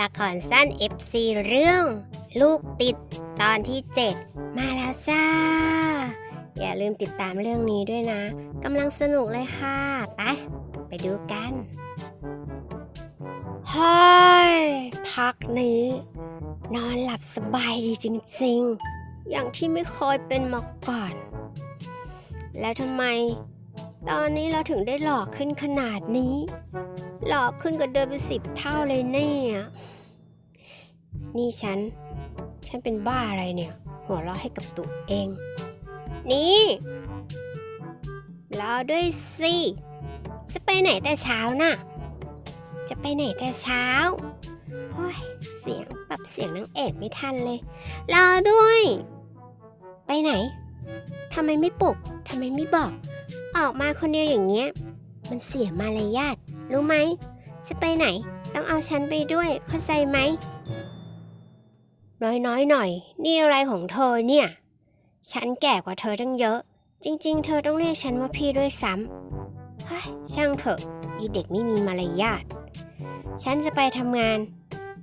ละครสั้น FC เรื่อง ลูกติดตอนที่ 7 มาแล้วจ้า อย่าลืมติดตามเรื่องนี้ด้วยนะกำลังสนุกเลยค่ะ ไป ไปดูกันฮ้ยพักนี้ นอนหลับสบายดีจริงๆ อย่างที่ไม่เคยเป็นมาก่อน แล้วทำไม ตอนนี้เราถึงได้หลอกขึ้นขนาดนี้ หล่อขึ้นกว่าเดิมเป็นสิบเท่าเลยเนี่ย นี่ฉัน ฉันเป็นบ้าอะไรเนี่ย หัวเราะให้กับตัวเอง นี่รอด้วยสิ จะไปไหนแต่เช้าน่ะ จะไปไหนแต่เช้าโอ้ยเสียงปรับเสียงนางเอกไม่ทันเลย รอด้วย ไปไหนทำไมไม่ปลุกทำไมไม่บอก ออกมาคนเดียวอย่างเงี้ย มันเสียมารยาท รู้ไหม จะไปไหน ต้องเอาฉันไปด้วย เข้าใจไหม น้อยๆหน่อย นี่อะไรของเธอเนี่ย ฉันแก่กว่าเธอตั้งเยอะ จริง ๆ เธอต้องเรียกฉันว่าพี่ด้วยซ้ำเฮ้ยช่างเถอะอีเด็กไม่มีมารยาท ฉันจะไปทำงาน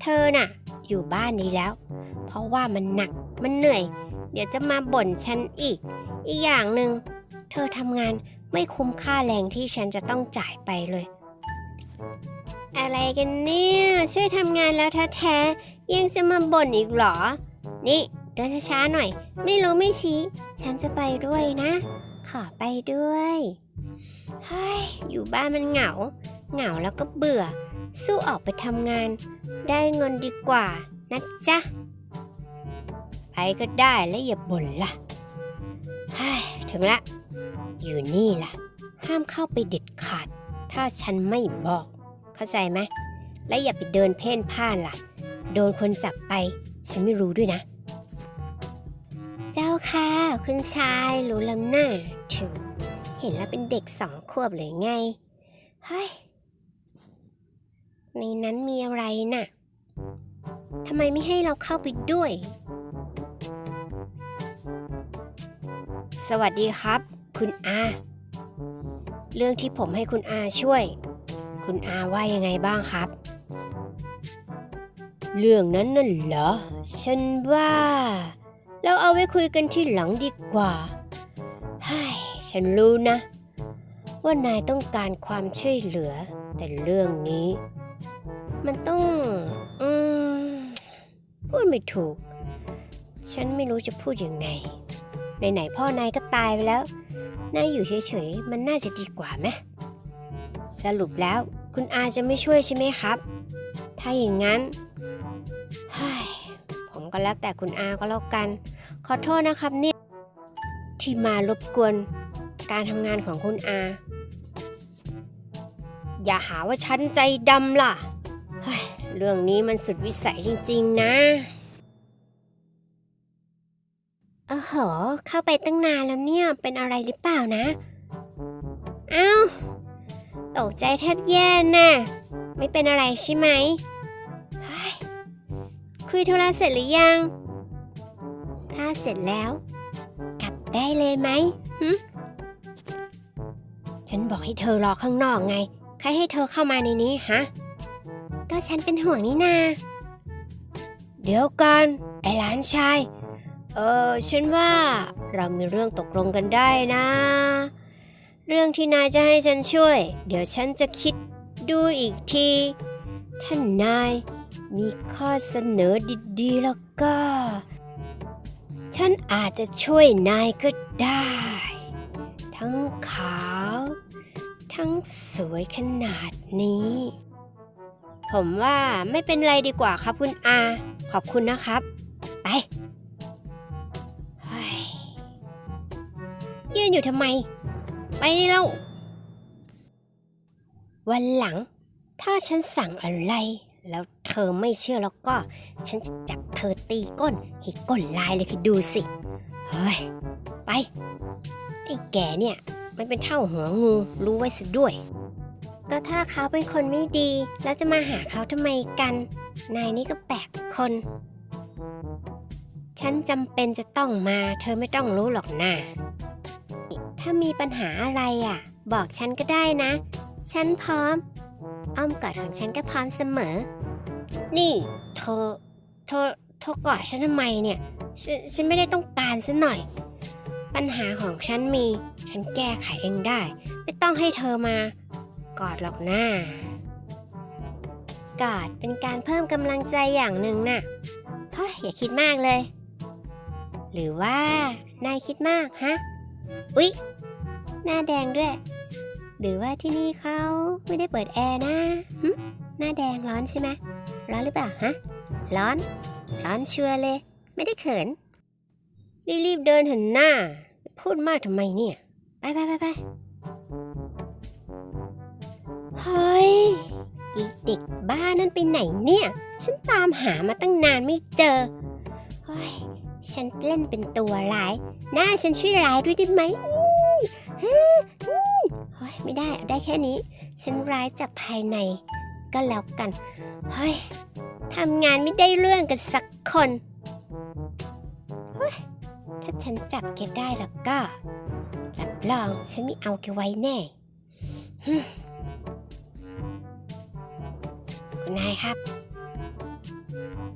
เธอน่ะ อยู่บ้านนี้แล้ว เพราะว่ามันหนัก มันเหนื่อย เดี๋ยวจะมาบ่นฉันอีก อีกอย่างหนึ่ง เธอทำงานไม่คุ้มค่าแรงที่ฉันจะต้องจ่ายไปเลย อะไรกันเนี่ย ช่วยทำงานแล้วแท้ๆยังจะมาบ่นอีกเหรอ นี่เดินช้าๆหน่อย ไม่รู้ไม่ชี้ ฉันจะไปด้วยนะ ขอไปด้วยเฮ้ยอยู่บ้านมันเหงา เหงาแล้วก็เบื่อ สู้ออกไปทำงาน ได้เงินดีกว่านะจ๊ะ ไปก็ได้แล้วอย่าบ่นล่ะเฮ้ยถึงละ อยู่นี่ล่ะ ห้ามเข้าไปเด็ดขาด ถ้าฉันไม่บอก เข้าใจไหมและอย่าไปเดินเพ่นพ่านล่ะ โดนคนจับไป ฉันไม่รู้ด้วยนะ เจ้าค่ะ คุณชายรู้แล้วน่าถูกเห็นแล้วเป็นเด็กสองขวบเลยไง เฮ้ย ในนั้นมีอะไรน่ะทำไมไม่ให้เราเข้าไปด้วย สวัสดีครับ คุณอา เรื่องที่ผมให้คุณอาช่วย คุณอาว่ายังไงบ้างครับ เรื่องนั้นน่ะเหรอ ฉันว่า เราเอาไว้คุยกันที่หลังดีกว่าเฮ้ยฉันรู้นะ ว่านายต้องการความช่วยเหลือ แต่เรื่องนี้ มันต้องอืมพูดไม่ถูก ฉันไม่รู้จะพูดยังไงไหนๆพ่อนายก็ตายไปแล้วนายอยู่เฉยๆ มันน่าจะดีกว่าไหม สรุปแล้วคุณอาจะไม่ช่วยใช่ไหมครับ ถ้าอย่างนั้นผมก็แล้วแต่คุณอาก็แล้วกัน ขอโทษนะครับเนี่ยที่มารบกวนการทำงานของคุณอา อย่าหาว่าฉันใจดำล่ะเฮ้ยเรื่องนี้มันสุดวิสัยจริง ๆ นะโอ้โห เข้าไปตั้งนานแล้วเนี่ย เป็นอะไรหรือเปล่านะ เอ้า ตกใจแทบแย่น่ะ ไม่เป็นอะไรใช่ไหมเฮ้ยคุยธุระเสร็จหรือยัง ถ้าเสร็จแล้ว กลับได้เลยไหมหึฉันบอกให้เธอรอข้างนอกไง ใครให้เธอเข้ามาในนี้ฮะ ก็ฉันเป็นห่วงนี่นา เดี๋ยวก่อนไอ้หลานชาย เออฉันว่าเรามีเรื่องตกลงกันได้นะ เรื่องที่นายจะให้ฉันช่วย เดี๋ยวฉันจะคิดดูอีกที ท่านนายมีข้อเสนอดีๆแล้วก็ ฉันอาจจะช่วยนายก็ได้ ทั้งขาว ทั้งสวยขนาดนี้ ผมว่าไม่เป็นไรดีกว่าครับคุณอา ขอบคุณนะครับ ไปยืนอยู่ทำไม ไปได้แล้ววันหลัง ถ้าฉันสั่งอะไร แล้วเธอไม่เชื่อแล้วก็ ฉันจะจับเธอตีก้นให้ก้นลายเลยคือดูสิ เฮ้ย ไป ไอ้แกเนี่ย มันเป็นเท่าหัวงูรู้ไว้ซะด้วย ก็ถ้าเขาเป็นคนไม่ดี แล้วจะมาหาเขาทำไมกัน นายนี่ก็แปลกคน ฉันจำเป็นจะต้องมา เธอไม่ต้องรู้หรอกนะ ถ้ามีปัญหาอะไรอะ บอกฉันก็ได้นะ ฉันพร้อม อ้อมกอดของฉันก็พร้อมเสมอ นี่เธอเธอเธอกอดฉันทำไมเนี่ยฉันฉันไม่ได้ต้องการซะหน่อย ปัญหาของฉันมี ฉันแก้ไขเองได้ ไม่ต้องให้เธอมากอดหรอกนะกอดเป็นการเพิ่มกำลังใจอย่างหนึ่งน่ะเฮ้ยอย่าคิดมากเลย หรือว่านายคิดมากฮะ อุ๊ย หน้าแดงด้วย หรือว่าที่นี่เขาไม่ได้เปิดแอร์นะหึหน้าแดงร้อนใช่ไหมร้อนหรือเปล่าฮะ ร้อน ร้อนชัวเลย ไม่ได้เขิน รีบๆเดินเถอะหน้า พูดมากทำไมเนี่ย ไปไปไปไปเฮ้ยอีเด็กบ้านั่นไปไหนเนี่ย ฉันตามหามาตั้งนานไม่เจอเฮ้ยฉันเล่นเป็นตัวร้าย หน้าฉันช่วยร้ายด้วยได้ไหม ไม่ได้เอาได้แค่นี้ ฉันร้ายจากภายใน ก็แล้วกัน เฮ้ยทำงานไม่ได้เรื่องกันสักคนเฮ้ยถ้าฉันจับแกได้แล้วก็รับรองฉันไม่เอาแกไว้แน่คุณนายครับ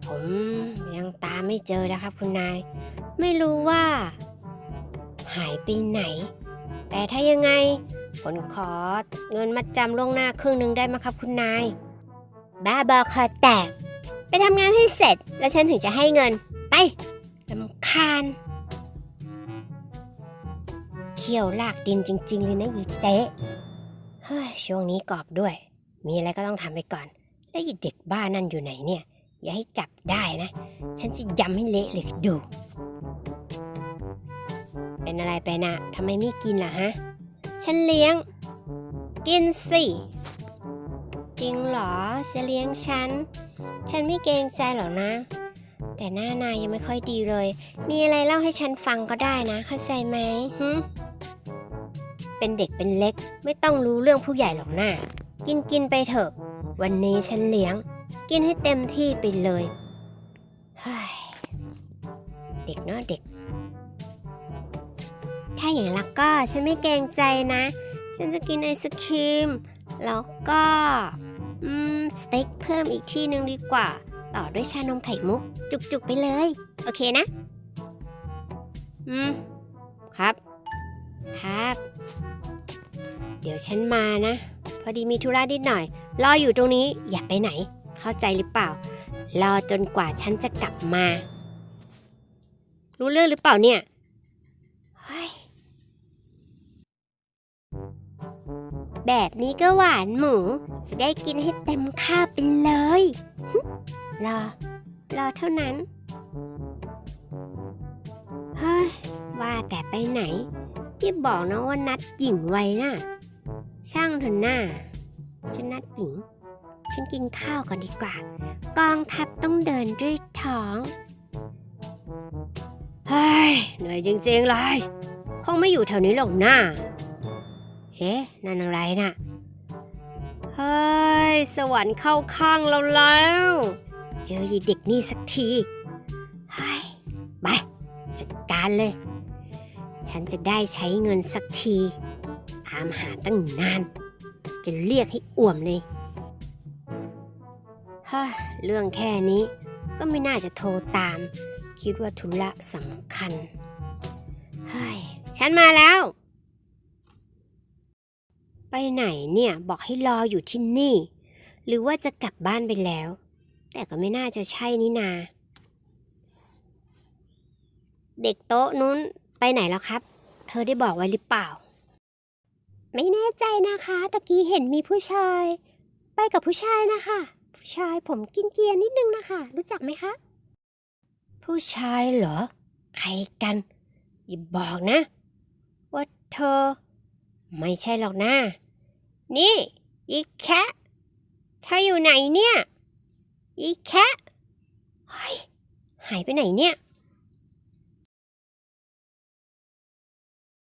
ผมยังตามไม่เจอแล้วครับคุณนาย ไม่รู้ว่า หายไปไหน แต่ถ้ายังไงผมขอเงินมาจำล่วงหน้าครึ่งหนึ่งได้ไหมครับคุณนาย บ้าบอคอแตก ไปทำงานให้เสร็จ แล้วฉันถึงจะให้เงิน ไปลำคาญเขี้ยวลากดินจริง ๆ เลยนะยีเจ๊เฮ้ยช่วงนี้กอบด้วย มีอะไรก็ต้องทำไปก่อน แล้วยีเด็กบ้านั่นอยู่ไหนเนี่ย อย่าให้จับได้นะ ฉันจะยำให้เละเลยดู เป็นอะไรไปนะทำไมไม่กินล่ะฮะ ฉันเลี้ยง กินสิ จริงเหรอ จะเลี้ยงฉัน ฉันไม่เกรงใจหรอกนะ แต่หน้านายยังไม่ค่อยดีเลย มีอะไรเล่าให้ฉันฟังก็ได้นะ เข้าใจไหมฮึเป็นเด็กเป็นเล็ก ไม่ต้องรู้เรื่องผู้ใหญ่หรอกนะกินกินไปเถอะ วันนี้ฉันเลี้ยง กินให้เต็มที่ไปเลยเฮ้ยเด็กเนาะเด็ก ถ้าอย่างนั้นก็ฉันไม่เกรงใจนะ ฉันจะกินไอศครีม แล้วก็อืมสเต็กเพิ่มอีกที่หนึ่งดีกว่า ต่อด้วยชานมไข่มุก จุกๆไปเลย โอเคนะ อืม ครับ ครับ เดี๋ยวฉันมานะ พอดีมีธุระนิดหน่อย รออยู่ตรงนี้อย่าไปไหน เข้าใจหรือเปล่า รอจนกว่าฉันจะกลับมา รู้เรื่องหรือเปล่าเนี่ย แบบนี้ก็หวานหมู จะได้กินให้เต็มข้าวไปเลย รอ รอเท่านั้น เฮ้ย ว่าแต่ไปไหน ที่บอกนะว่านัดหญิงไว้น่ะ ช่างเถอะหน้า ฉันนัดหญิง ฉันกินข้าวก่อนดีกว่า กองทัพต้องเดินด้วยท้อง เฮ้ย เหนื่อยจริงๆเลย คงไม่อยู่แถวนี้หรอกหน้า เอ๊ะนั่นอะไรน่ะ เฮ้ย สวรรค์เข้าข้างเราแล้ว เจอยีเด็กนี่สักทีเฮ้ยไปจัดการเลย ฉันจะได้ใช้เงินสักทีตามหาตั้งนาน จะเรียกให้อ่วมเลยฮ้ยเรื่องแค่นี้ก็ไม่น่าจะโทรตาม คิดว่าธุระสำคัญเฮ้ยฉันมาแล้ว ไปไหนเนี่ยบอกให้รออยู่ที่นี่ หรือว่าจะกลับบ้านไปแล้ว แต่ก็ไม่น่าจะใช่นี่นา เด็กโต๊ะนู้นไปไหนแล้วครับ เธอได้บอกไว้หรือเปล่า ไม่แน่ใจนะคะตะกี้เห็นมีผู้ชาย ไปกับผู้ชายนะคะ ผู้ชายผมกินเกียร์นิดนึงนะคะ รู้จักไหมคะ ผู้ชายเหรอ ใครกันอย่าบอกนะ ว่าเธอ ไม่ใช่หรอกนะ นี่อีแคะเธออยู่ไหนเนี่ย อีแคะเฮ้ยหายไปไหนเนี่ย